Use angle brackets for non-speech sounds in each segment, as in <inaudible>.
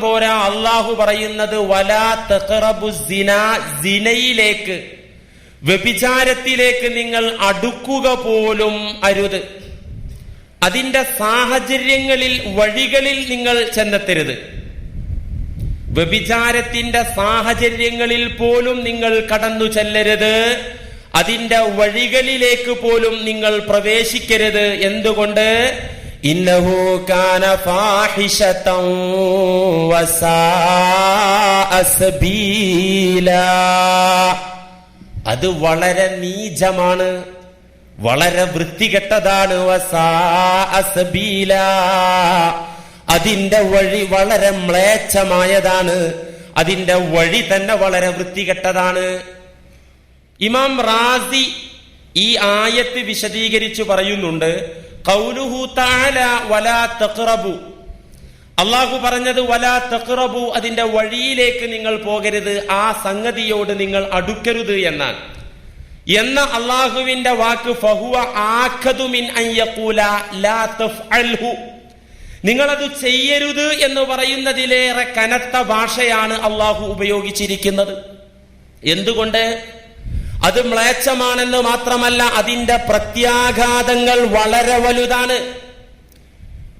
പോരാ അള്ളാഹു പറയുന്നത് വലാ വ്യഭിചാരത്തിലേക്ക് നിങ്ങൾ അടുക്കുക പോലും അരുത്. അതിന്റെ സാഹചര്യങ്ങളിൽ വഴികളിൽ നിങ്ങൾ ചെന്നെത്തരുത്. വ്യഭിചാരത്തിന്റെ സാഹചര്യങ്ങളിൽ പോലും നിങ്ങൾ കടന്നു ചെല്ലരുത്. അതിന്റെ വഴികളിലേക്ക് പോലും നിങ്ങൾ പ്രവേശിക്കരുത്. എന്തുകൊണ്ട്? ഇന്നഹു كان فاحشة وساء سبيلا അത് വളരെ നീചമാണ്. വളരെ വൃത്തികെട്ടതാണ്. അതിന്റെ വഴി വളരെ മ്ലേച്ഛമായതാണ്. അതിന്റെ വഴി തന്നെ വളരെ വൃത്തികെട്ടതാണ്. ഇമാം റാസി ഈ ആയത്ത് വിശദീകരിച്ചു പറയുന്നുണ്ട്. അള്ളാഹു പറഞ്ഞത് വലാ തക്റബു അതിന്റെ വഴിയിലേക്ക് നിങ്ങൾ പോകരുത് ആ സംഗതിയോട് നിങ്ങൾ അടുക്കരുത് എന്നാണ്. എന്ന അള്ളാഹുവിന്റെ വാക്ക് ഫഹുവ ആഖദു മിൻ അൻ യഖൂല ലാ നിങ്ങളത് ചെയ്യരുത് എന്ന് പറയുന്നതിലേറെ കനത്ത ഭാഷയാണ് അള്ളാഹു ഉപയോഗിച്ചിരിക്കുന്നത്. എന്തുകൊണ്ട്? അത് മ്ലേച്ഛമാണെന്ന് മാത്രമല്ല അതിന്റെ പ്രത്യാഘാതങ്ങൾ വളരെ വലുതാണ്.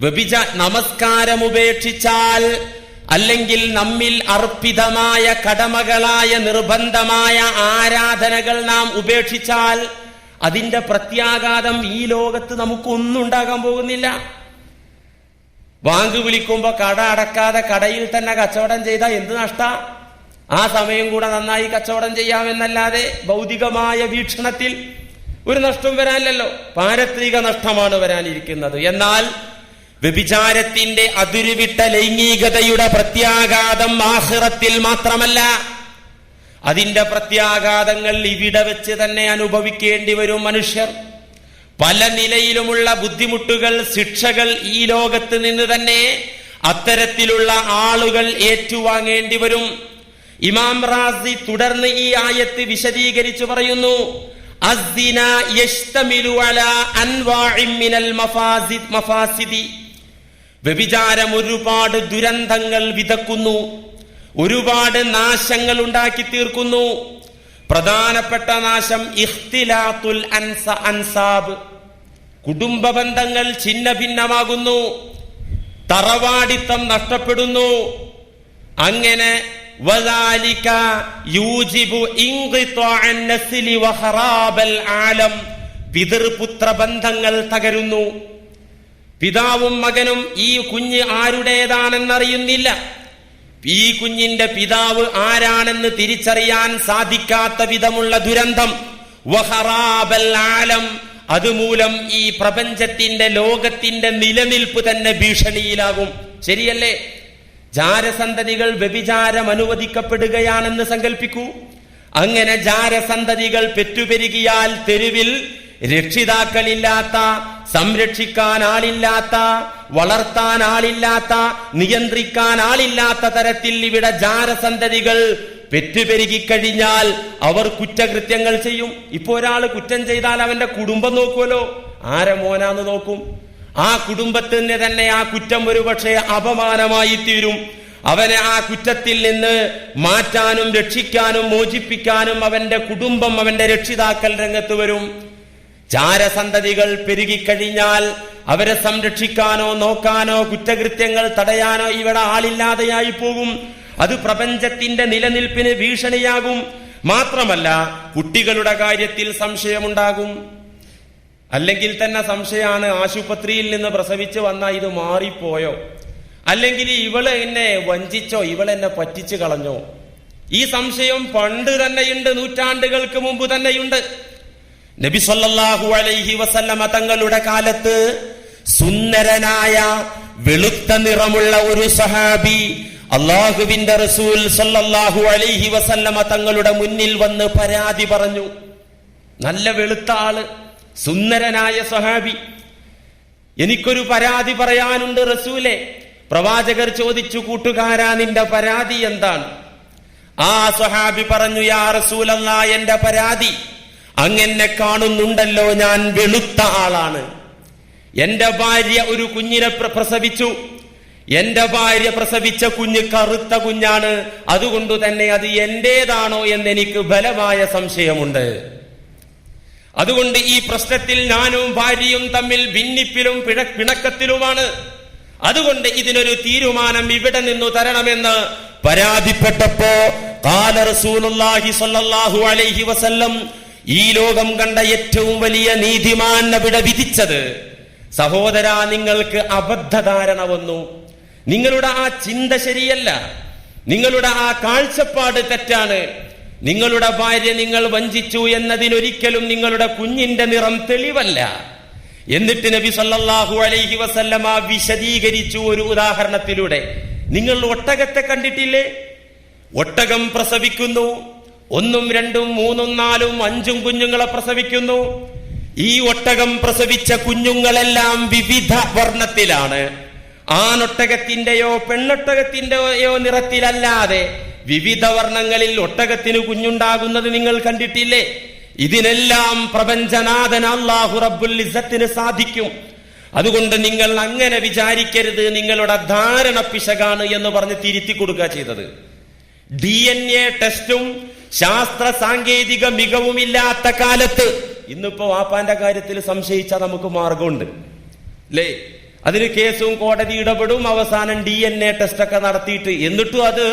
വ്യഭിച നമസ്കാരം ഉപേക്ഷിച്ചാൽ അല്ലെങ്കിൽ നമ്മിൽ അർപ്പിതമായ കടമകളായ നിർബന്ധമായ ആരാധനകൾ നാം ഉപേക്ഷിച്ചാൽ അതിന്റെ പ്രത്യാഘാതം ഈ ലോകത്ത് നമുക്കൊന്നും ഉണ്ടാകാൻ പോകുന്നില്ല. ബാങ്ക് വിളിക്കുമ്പോ കട അടക്കാതെ കടയിൽ തന്നെ കച്ചവടം ചെയ്താൽ എന്ത് നഷ്ട? ആ സമയം കൂടെ നന്നായി കച്ചവടം ചെയ്യാമെന്നല്ലാതെ ഭൗതികമായ വീക്ഷണത്തിൽ ഒരു നഷ്ടം വരാനില്ലല്ലോ. പാരത്രിക നഷ്ടമാണ് വരാനിരിക്കുന്നത്. എന്നാൽ വ്യഭിചാരത്തിന്റെ അതിരുവിട്ട ലൈംഗികതയുടെ പ്രത്യാഘാതം ആഹ്റത്തിൽ മാത്രമല്ല അതിന്റെ പ്രത്യാഘാതങ്ങൾ ഇവിടെ വെച്ച് തന്നെ അനുഭവിക്കേണ്ടി വരും മനുഷ്യർ. പല നിലയിലുമുള്ള ബുദ്ധിമുട്ടുകൾ ശിക്ഷകൾ ഈ ലോകത്ത് നിന്ന് തന്നെ അത്തരത്തിലുള്ള ആളുകൾ ഏറ്റുവാങ്ങേണ്ടി വരും. ഇമാം റാസി തുടർന്ന് ഈ ആയത്ത് വിശദീകരിച്ചു പറയുന്നു വ്യഭിചാരം ഒരുപാട് ദുരന്തങ്ങൾ വിതക്കുന്നു ഒരുപാട് നാശങ്ങൾ ഉണ്ടാക്കി തീർക്കുന്നു. പ്രധാനപ്പെട്ട നാശം ഇഖ്തിലാത്തുൽ അൻസ അൻസാബ്. കുടുംബ ബന്ധങ്ങൾ ഛിന്ന ഭിന്നമാകുന്നു തറവാടിത്തം നഷ്ടപ്പെടുന്നു. അങ്ങനെ പിതൃപുത്ര ബന്ധങ്ങൾ തകരുന്നു. പിതാവും മകനും ഈ കുഞ്ഞ് ആരുടേതാണെന്നറിയുന്നില്ല. ഈ കുഞ്ഞിന്റെ പിതാവ് ആരാണെന്ന് തിരിച്ചറിയാൻ സാധിക്കാത്ത വിധമുള്ള ദുരന്തം. ആലം. അതുമൂലം ഈ പ്രപഞ്ചത്തിന്റെ ലോകത്തിന്റെ നിലനിൽപ്പ് തന്നെ ഭീഷണിയിലാകും. ശരിയല്ലേ? ജാരസന്തതികൾ വ്യഭിചാരം അനുവദിക്കപ്പെടുകയാണെന്ന് സങ്കല്പിക്കൂ അങ്ങനെ ജാരസന്തതികൾ പെറ്റുപെരുകിയാൽ തെരുവിൽ രക്ഷിതാക്കളില്ലാത്ത സംരക്ഷിക്കാൻ ആളില്ലാത്ത വളർത്താൻ ആളില്ലാത്ത നിയന്ത്രിക്കാൻ ആളില്ലാത്ത തരത്തിൽ ഇവിടെ ജാരസന്തതികൾ പെറ്റുപെരുകിക്കഴിഞ്ഞാൽ അവർ കുറ്റകൃത്യങ്ങൾ ചെയ്യും. ഇപ്പൊ ഒരാൾ കുറ്റം ചെയ്താൽ അവന്റെ കുടുംബം നോക്കുമല്ലോ ആരെ മോനാന്ന് നോക്കും? ആ കുടുംബത്തിന് തന്നെ ആ കുറ്റം ഒരുപക്ഷെ അപമാനമായി തീരും. അവനെ ആ കുറ്റത്തിൽ നിന്ന് മാറ്റാനും രക്ഷിക്കാനും മോചിപ്പിക്കാനും അവന്റെ കുടുംബം അവന്റെ രക്ഷിതാക്കൾ രംഗത്ത് വരും. ചാരസന്തതികൾ പെരുകിക്കഴിഞ്ഞാൽ അവരെ സംരക്ഷിക്കാനോ നോക്കാനോ കുറ്റകൃത്യങ്ങൾ തടയാനോ ഇവിടെ ആളില്ലാതെയായി പോകും. അത് പ്രപഞ്ചത്തിന്റെ നിലനിൽപ്പിന് ഭീഷണിയാകും. മാത്രമല്ല കുട്ടികളുടെ കാര്യത്തിൽ സംശയമുണ്ടാകും. അല്ലെങ്കിൽ തന്നെ സംശയമാണ് ആശുപത്രിയിൽ നിന്ന് പ്രസവിച്ച് വന്ന ഇത് മാറിപ്പോയോ? അല്ലെങ്കിൽ ഇവൾ എന്നെ വഞ്ചിച്ചോ? ഇവളെന്നെ പറ്റിച്ചു കളഞ്ഞോ? ഈ സംശയം പണ്ട് തന്നെയുണ്ട് നൂറ്റാണ്ടുകൾക്ക് മുമ്പ് തന്നെയുണ്ട്. നബി സല്ലല്ലാഹു അലൈഹി വസല്ലമ തങ്ങളുടെ കാലത്ത് സുന്ദരനായ വെളുത്ത നിറമുള്ള ഒരു സഹാബി അള്ളാഹുവിന്റെ റസൂൽ സല്ലല്ലാഹു അലൈഹി വസല്ലമ തങ്ങളുടെ മുന്നിൽ വന്ന് പരാതി പറഞ്ഞു. നല്ല വെളുത്ത ആൾ. സുന്ദരനായ സഹാബി എനിക്കൊരു പരാതി പറയാനുണ്ട് റസൂലെ. പ്രവാചകർ ചോദിച്ചു കൂട്ടുകാരാ നിന്റെ പരാതി എന്താണ്? ആ സഹാബി പറഞ്ഞു യാ റസൂലല്ല എന്റെ പരാതി അങ്ങനെ കാണുന്നുണ്ടല്ലോ ഞാൻ വെളുത്ത ആളാണ്. എന്റെ ഭാര്യ ഒരു കുഞ്ഞിനെ പ്രസവിച്ചു. എന്റെ ഭാര്യ പ്രസവിച്ച കുഞ്ഞ് കറുത്ത കുഞ്ഞാണ്. അതുകൊണ്ട് തന്നെ അത് എന്റേതാണോ എന്ന് എനിക്ക് ബലമായ സംശയമുണ്ട്. അതുകൊണ്ട് ഈ പ്രശ്നത്തിൽ ഞാനും ഭാര്യയും തമ്മിൽ ഭിന്നിപ്പിലും പിഴ- പിണക്കത്തിലുമാണ്. അതുകൊണ്ട് ഇതിനൊരു തീരുമാനം ഇവിടെ നിന്നു തരണമെന്ന് പരാതിപ്പെട്ടപ്പോ റസൂലുള്ളാഹി സ്വല്ലല്ലാഹു അലൈഹി വസല്ലം ഈ ലോകം കണ്ട ഏറ്റവും വലിയ നീതിമാൻ അവിടെ വിധിച്ചത്. സഹോദര നിങ്ങൾക്ക് അബദ്ധധാരണ വന്നു. നിങ്ങളുടെ ആ ചിന്ത ശരിയല്ല. നിങ്ങളുടെ ആ കാഴ്ചപ്പാട് തെറ്റാണ്. നിങ്ങളുടെ ഭാര്യ നിങ്ങൾ വഞ്ചിച്ചു എന്നതിനൊരിക്കലും നിങ്ങളുടെ കുഞ്ഞിന്റെ നിറം തെളിവല്ല. എന്നിട്ട് നബി സല്ലാഹു അലൈഹി വസല്ലമ വിശദീകരിച്ചു ഒരു ഉദാഹരണത്തിലൂടെ. നിങ്ങൾ ഒട്ടകത്തെ കണ്ടിട്ടില്ലേ? ഒട്ടകം പ്രസവിക്കുന്നു ഒന്നും രണ്ടും മൂന്നും നാലും അഞ്ചും കുഞ്ഞുങ്ങളെ പ്രസവിക്കുന്നു. ഈ ഒട്ടകം പ്രസവിച്ച കുഞ്ഞുങ്ങളെല്ലാം വിവിധ വർണത്തിലാണ്. ആണൊട്ടകത്തിന്റെയോ പെണ്ണൊട്ടകത്തിന്റെയോ നിറത്തിലല്ലാതെ വിവിധ വർണങ്ങളിൽ ഒട്ടകത്തിന് കുഞ്ഞുണ്ടാകുന്നത് നിങ്ങൾ കണ്ടിട്ടില്ലേ? ഇതിനെല്ലാം പ്രപഞ്ചനാഥൻ അള്ളാഹു റബ്ബുൽ ഇസത്തിന് സാധിക്കും. അതുകൊണ്ട് നിങ്ങൾ അങ്ങനെ വിചാരിക്കരുത് നിങ്ങളുടെ ധാരണ പിശകാണ് എന്ന് പറഞ്ഞ് തിരുത്തി കൊടുക്കുക ചെയ്തത്. ഡി എൻ എ ടെസ്റ്റും ശാസ്ത്ര സാങ്കേതിക മികവുമില്ലാത്ത കാലത്ത് ഇന്നിപ്പോ വാപ്പാന്റെ കാര്യത്തിൽ സംശയിച്ചാൽ നമുക്ക് മാർഗമുണ്ട്. അല്ലേ അതിന് കേസും കോടതി ഇടപെടും അവസാനം ഡി എൻ എ ടെസ്റ്റ് ഒക്കെ നടത്തിയിട്ട്. എന്നിട്ടും അത്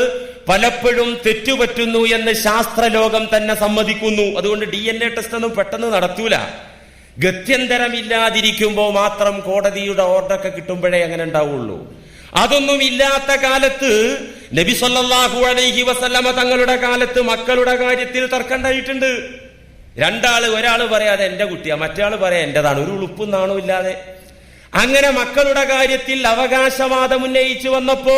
പലപ്പോഴും തെറ്റുപറ്റുന്നു എന്ന് ശാസ്ത്രലോകം തന്നെ സമ്മതിക്കുന്നു. അതുകൊണ്ട് ഡി എൻ എ ടെസ്റ്റ് ഒന്നും പെട്ടെന്ന് നടത്തൂല. ഗത്യന്തരമില്ലാതിരിക്കുമ്പോൾ മാത്രം കോടതിയുടെ ഓർഡറൊക്കെ കിട്ടുമ്പോഴേ അങ്ങനെ ഉണ്ടാവുള്ളൂ. അതൊന്നും ഇല്ലാത്ത കാലത്ത് നബി സല്ലാഹു അലൈഹി വസല്ലമ തങ്ങളുടെ കാലത്ത് മക്കളുടെ കാര്യത്തിൽ തർക്കണ്ടായിട്ടുണ്ട് രണ്ടാൾ ഒരാൾ പറയാതെ എന്റെ കുട്ടിയാ മറ്റേ പറയാ എന്റേതാണ് ഒരു ഉളുപ്പും നാണവും ഇല്ലാതെ. അങ്ങനെ മക്കളുടെ കാര്യത്തിൽ അവകാശവാദം ഉന്നയിച്ചു വന്നപ്പോ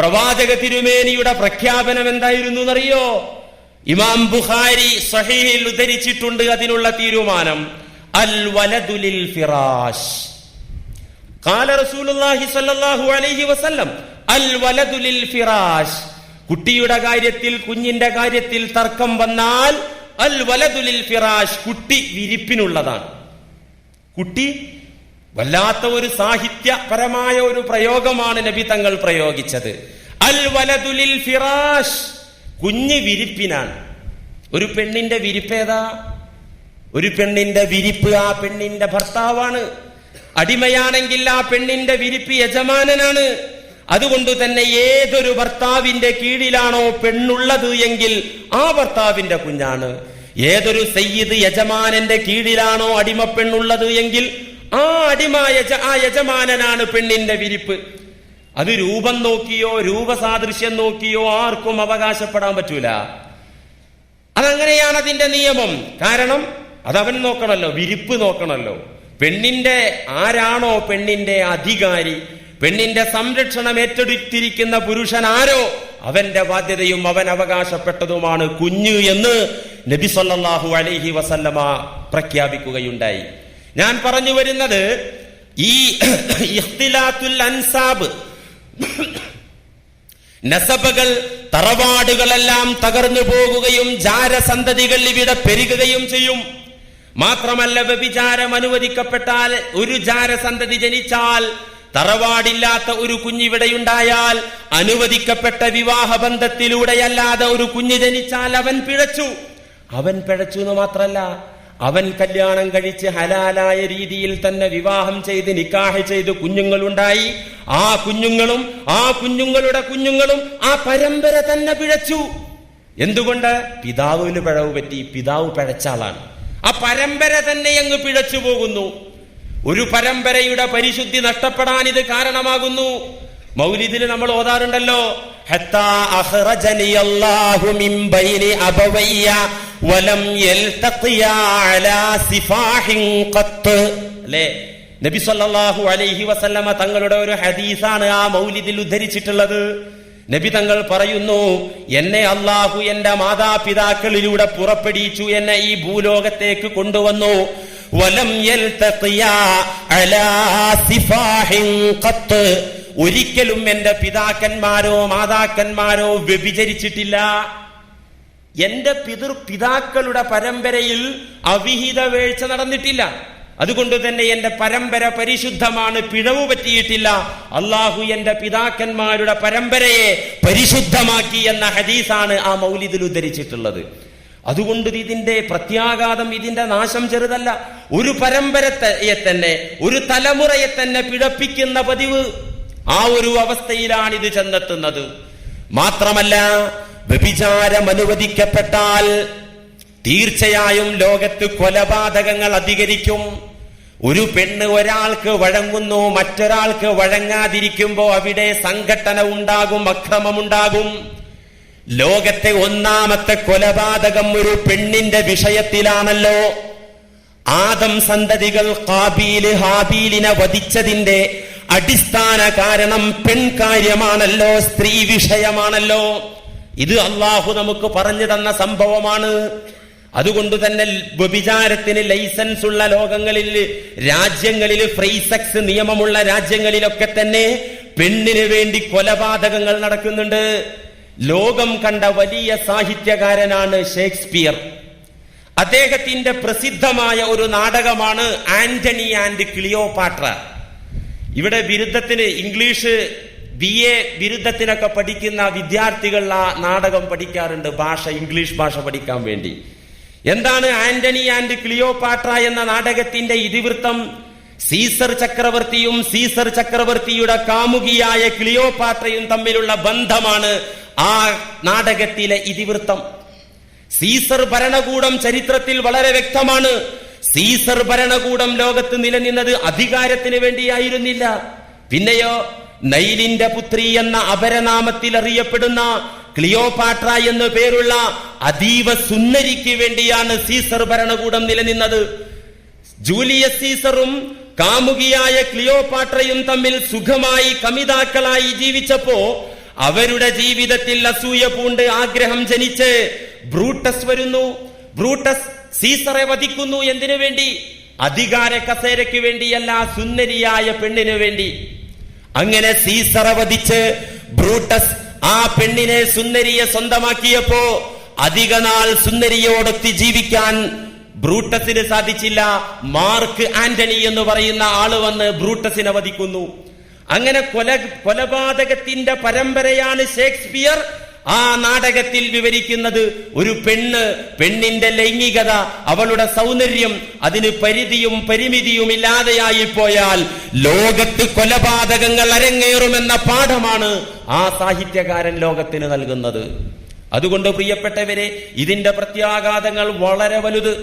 പ്രവാചക തിരുമേനിയുടെ പ്രഖ്യാപനം എന്തായിരുന്നു എന്നറിയോ? ഇമാം ബുഖാരി സഹീഹിൽ ഉദ്ധരിച്ചിട്ടുണ്ട് അതിനുള്ള തീരുമാനം. അൽ വലദുലിൽ ഫിറാഷ്. കാല റസൂലുള്ളാഹി സ്വല്ലല്ലാഹു അലൈഹി വസല്ലം അൽ വലദുലിൽ ഫിറാഷ്. കുട്ടിയുടെ കാര്യത്തിൽ കുഞ്ഞിന്റെ കാര്യത്തിൽ തർക്കം വന്നാൽ അൽ വലതുലിൽ ഫിറാഷ് കുട്ടി വിരിപ്പിനുള്ളതാണ്. കുട്ടി വല്ലാത്ത ഒരു സാഹിത്യപരമായ ഒരു പ്രയോഗമാണ് നബി തങ്ങൾ പ്രയോഗിച്ചത്. അൽ വലതുലിൽ ഫിറാഷ്. കുഞ്ഞ് വിരിപ്പിനാണ്. ഒരു പെണ്ണിന്റെ വിരിപ്പേതാ? ഒരു പെണ്ണിന്റെ വിരിപ്പ് ആ പെണ്ണിന്റെ ഭർത്താവാണ്. അടിമയാണെങ്കിൽ ആ പെണ്ണിന്റെ വിരിപ്പ് യജമാനനാണ്. അതുകൊണ്ട് തന്നെ ഏതൊരു ഭർത്താവിന്റെ കീഴിലാണോ പെണ്ണുള്ളത് എങ്കിൽ ആ ഭർത്താവിന്റെ കുഞ്ഞാണ്. ഏതൊരു സയ്യിദ് യജമാനന്റെ കീഴിലാണോ അടിമ പെണ്ണുള്ളത് എങ്കിൽ ആ അടിമ ആ യജമാനനാണ് പെണ്ണിന്റെ വിരിപ്പ്. അത് രൂപം നോക്കിയോ രൂപസാദൃശ്യം നോക്കിയോ ആർക്കും അവകാശപ്പെടാൻ പറ്റൂല. അതങ്ങനെയാണ് അതിന്റെ നിയമം. കാരണം അതവൻ നോക്കണല്ലോ വിരിപ്പ് നോക്കണല്ലോ. പെണ്ണിന്റെ ആരാണോ പെണ്ണിന്റെ അധികാരി പെണ്ണിന്റെ സംരക്ഷണം ഏറ്റെടുത്തിരിക്കുന്ന പുരുഷൻ ആരോ അവന്റെ ബാധ്യതയും അവൻ അവകാശപ്പെട്ടതുമാണ് കുഞ്ഞ് എന്ന് നബി സല്ലല്ലാഹു അലൈഹി വസല്ലമ പ്രഖ്യാപിക്കുകയുണ്ടായി. ഞാൻ പറഞ്ഞു വരുന്നത് ഈ <coughs> ഇഖ്തിലാത്തുൽ അൻസാബ് <coughs> നസബകൾ തറവാടുകളെല്ലാം തകർന്നു പോകുകയും ജാരസന്തതികൾ ഇവിടെ പെരുകുകയും ചെയ്യും. മാത്രമല്ല വ്യഭിചാരം അനുവദിക്കപ്പെട്ടാൽ ഒരു ജാരസന്തതി ജനിച്ചാൽ തറവാടില്ലാത്ത ഒരു കുഞ്ഞിവിടെയുണ്ടായാൽ അനുവദിക്കപ്പെട്ട വിവാഹ ബന്ധത്തിലൂടെയല്ലാതെ ഒരു കുഞ്ഞ് ജനിച്ചാൽ അവൻ പിഴച്ചു. അവൻ പിഴച്ചു എന്ന് മാത്രല്ല അവൻ കല്യാണം കഴിച്ച് ഹലാലായ രീതിയിൽ തന്നെ വിവാഹം ചെയ്ത് നിക്കാഹ് ചെയ്ത് കുഞ്ഞുങ്ങളുണ്ടായി. ആ കുഞ്ഞുങ്ങളും ആ കുഞ്ഞുങ്ങളുടെ കുഞ്ഞുങ്ങളും ആ പരമ്പര തന്നെ പിഴച്ചു. എന്തുകൊണ്ട്? പിതാവിന് പിഴവ് പറ്റി പിതാവ് പിഴച്ച ആളാണ്. ആ പരമ്പര തന്നെ അങ്ങ് പിഴച്ചു പോകുന്നു. ഒരു പരമ്പരയുടെ പരിശുദ്ധി നഷ്ടപ്പെടാൻ ഇത് കാരണമാകുന്നു. മൗലിദിന് നമ്മൾ ഓതാറുണ്ടല്ലോ. ഹത്താ മിൻ ബൈനി അബവയ്യ വലം നബി സല്ലല്ലാഹു അലൈഹി വസല്ലമ തങ്ങളുടെ ഒരു ഹദീസാണ് ആ മൗലിദിൽ ഉദ്ധരിച്ചിട്ടുള്ളത്. നബി തങ്ങൾ പറയുന്നു എന്നെ അള്ളാഹു എന്റെ മാതാപിതാക്കളിലൂടെ പുറപ്പെടിച്ചു എന്നെ ഈ ഭൂലോകത്തേക്ക് കൊണ്ടുവന്നു. വലം ഒരിക്കലും എന്റെ പിതാക്കന്മാരോ മാതാക്കന്മാരോ വ്യഭിചരിച്ചിട്ടില്ല. എന്റെ പിതൃ പിതാക്കളുടെ പരമ്പരയിൽ അവിഹിത വീഴ്ച നടന്നിട്ടില്ല. അതുകൊണ്ട് തന്നെ എന്റെ പരമ്പര പരിശുദ്ധമാണ് പിഴവ് പറ്റിയിട്ടില്ല. അള്ളാഹു എന്റെ പിതാക്കന്മാരുടെ പരമ്പരയെ പരിശുദ്ധമാക്കി എന്ന ഹദീസാണ് ആ മൗലിദിൽ ഉദ്ധരിച്ചിട്ടുള്ളത്. അതുകൊണ്ട് ഇതിന്റെ പ്രത്യാഘാതം ഇതിന്റെ നാശം ചെറുതല്ല. ഒരു പരമ്പരയെ തന്നെ ഒരു തലമുറയെ തന്നെ പിഴപ്പിക്കുന്ന പതിവ് ആ ഒരു അവസ്ഥയിലാണ് ഇത് ചെന്നെത്തുന്നത്. മാത്രമല്ല വ്യഭിചാരം അനുവദിക്കപ്പെട്ടാൽ തീർച്ചയായും ലോകത്ത് കൊലപാതകങ്ങൾ അധികരിക്കും. ഒരു പെണ്ണ് ഒരാൾക്ക് വഴങ്ങുന്നു മറ്റൊരാൾക്ക് വഴങ്ങാതിരിക്കുമ്പോൾ അവിടെ സംഘട്ടന ഉണ്ടാകും അക്രമമുണ്ടാകും. ലോകത്തെ ഒന്നാമത്തെ കൊലപാതകം ഒരു പെണ്ണിന്റെ വിഷയത്തിലാണല്ലോ. ആദം സന്തതികൾ കാബീൽ ഹാബീലിനെ വധിച്ചതിന്റെ അടിസ്ഥാന കാരണം പെൺകാര്യമാണല്ലോ സ്ത്രീ വിഷയമാണല്ലോ. ഇത് അള്ളാഹു നമുക്ക് പറഞ്ഞു തന്ന സംഭവമാണ്. അതുകൊണ്ട് തന്നെ വ്യഭിചാരത്തിന് ലൈസൻസ് ഉള്ള ലോകങ്ങളിൽ രാജ്യങ്ങളിൽ ഫ്രീസെക്സ് നിയമമുള്ള രാജ്യങ്ങളിലൊക്കെ തന്നെ പെണ്ണിന് വേണ്ടി കൊലപാതകങ്ങൾ നടക്കുന്നുണ്ട്. ലോകം കണ്ട വലിയ സാഹിത്യകാരനാണ് ഷേക്സ്പിയർ. അദ്ദേഹത്തിന്റെ പ്രസിദ്ധമായ ഒരു നാടകമാണ് ആന്റണി ആൻഡ് ക്ലിയോപാട്ര. ഇവിടെ ബിരുദത്തിന് ഇംഗ്ലീഷ് ബി എ ബിരുദത്തിനൊക്കെ പഠിക്കുന്ന വിദ്യാർത്ഥികൾ ആ നാടകം പഠിക്കാറുണ്ട്. ഭാഷ ഇംഗ്ലീഷ് ഭാഷ പഠിക്കാൻ വേണ്ടി. എന്താണ് ആന്റണി ആൻഡ് ക്ലിയോപാട്ര എന്ന നാടകത്തിന്റെ ഇതിവൃത്തം? സീസർ ചക്രവർത്തിയും സീസർ ചക്രവർത്തിയുടെ കാമുകിയായ ക്ലിയോപാട്രയും തമ്മിലുള്ള ബന്ധമാണ് ആ നാടകത്തിലെ ഇതിവൃത്തം. സീസർ ഭരണകൂടം ചരിത്രത്തിൽ വളരെ വ്യക്തമാണ്. സീസർ ഭരണകൂടം ലോകത്ത് നിലനിന്നത് അധികാരത്തിന് വേണ്ടിയായിരുന്നില്ല. പിന്നെയോ നൈലിന്റെ പുത്രി എന്ന അപരനാമത്തിൽ അറിയപ്പെടുന്ന ക്ലിയോപാട്ര എന്ന പേരുള്ള അതീവ സുന്ദരിക്ക് വേണ്ടിയാണ് സീസർ ഭരണകൂടം നിലനിന്നത്. ജൂലിയസ് സീസറും കാമുകിയായ ക്ലിയോപാട്രയും തമ്മിൽ സുഖമായി കമിതാക്കളായി ജീവിച്ചപ്പോ അവരുടെ ജീവിതത്തിൽ അസൂയ പൂണ്ട് ആഗ്രഹം ജനിച്ച് ബ്രൂട്ടസ് വരുന്നു. ബ്രൂട്ടസ് സീസറെ വധിക്കുന്നു എന്തിനു വേണ്ടി? അധികാര കസേരയ്ക്ക് വേണ്ടിയല്ല സുന്ദരിയായ പെണ്ണിനു വേണ്ടി. അങ്ങനെ സീസറ വധിച്ച് ബ്രൂട്ടസ് ആ പെണ്ണിനെ സുന്ദരിയെ സ്വന്തമാക്കിയപ്പോ അധിക നാൾ സുന്ദരിയോടൊത്തി ജീവിക്കാൻ ബ്രൂട്ടസിന് സാധിച്ചില്ല. മാർക്ക് ആന്റണി എന്ന് പറയുന്ന ആൾ വന്ന് ബ്രൂട്ടസിനെ വധിക്കുന്നു. അങ്ങനെ കൊല കൊലപാതകത്തിന്റെ പരമ്പരയാണ് ഷേക്സ്പിയർ. ആ നാടകത്തിൽ വിവരിക്കുന്നത് ഒരു പെണ്ണ് പെണ്ണിന്റെ ലൈംഗികത അവളുടെ സൗന്ദര്യം അതിന് പരിധിയും പരിമിതിയും ഇല്ലാതെയായി പോയാൽ ലോകത്ത് കൊലപാതകങ്ങൾ അരങ്ങേറുമെന്ന പാഠമാണ് ആ സാഹിത്യകാരൻ ലോകത്തിന് നൽകുന്നത് അതുകൊണ്ട് പ്രിയപ്പെട്ടവരെ ഇതിന്റെ പ്രത്യാഘാതങ്ങൾ വളരെ വലുത്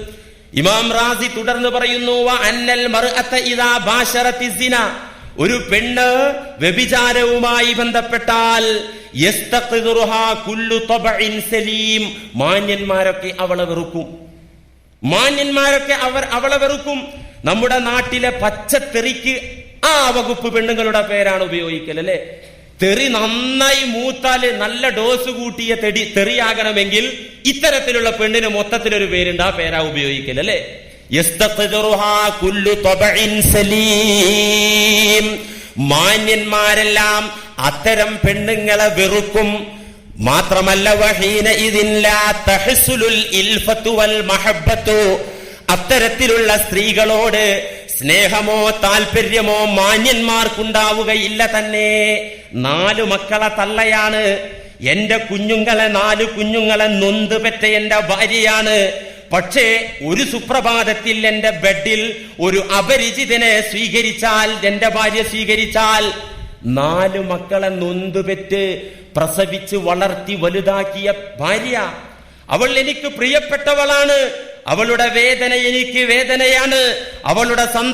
ഇമാം റാസി തുടർന്ന് പറയുന്നു "വ അന്നൽ മർഅത്ത ഇദാ ബാശറത്തി സിന." ഒരു പെണ്ണ് വ്യഭിചാരവുമായി ബന്ധപ്പെട്ടാൽ മാന്യന്മാരൊക്കെ അവളെ വെറുക്കും. മാന്യന്മാരൊക്കെ അവർ അവളെ വെറുക്കും. നമ്മുടെ നാട്ടിലെ പച്ചത്തെറിക്ക് ആ വകുപ്പ് പെണ്ണുങ്ങളുടെ പേരാണ് ഉപയോഗിക്കൽ അല്ലെ? തെറി നന്നായി മൂത്താൽ നല്ല ഡോസ് കൂട്ടിയ തെടി തെറിയാകണമെങ്കിൽ ഇത്തരത്തിലുള്ള പെണ്ണിന് മൊത്തത്തിലൊരു പേരുണ്ട് ആ പേരാ ഉപയോഗിക്കൽ അല്ലെ? മാന്യന്മാരെല്ലാം അത്തരം പെണ്ണുങ്ങളെ വെറുക്കും. മാത്രമല്ല വഹീന അത്തരത്തിലുള്ള സ്ത്രീകളോട് സ്നേഹമോ താല്പര്യമോ മാന്യന്മാർക്കുണ്ടാവുകയില്ല തന്നെ. നാലു മക്കളെ തള്ളയാണ്. എന്റെ കുഞ്ഞുങ്ങളെ നാലു കുഞ്ഞുങ്ങളെ നൊന്ത് പെറ്റ എന്റെ ഭാര്യയാണ്. പക്ഷേ ഒരു സുപ്രഭാതത്തിൽ എന്റെ ബെഡിൽ ഒരു അപരിചിതനെ സ്വീകരിച്ചാൽ എന്റെ ഭാര്യ സ്വീകരിച്ചാൽ നാലു മക്കളെ നൊന്തുപെറ്റ് പ്രസവിച്ച് വളർത്തി വലുതാക്കിയ ഭാര്യ. അവൾ എനിക്ക് പ്രിയപ്പെട്ടവളാണ്. അവളുടെ വേദന എനിക്ക് വേദനയാണ്. അവളുടെ സന്തോഷം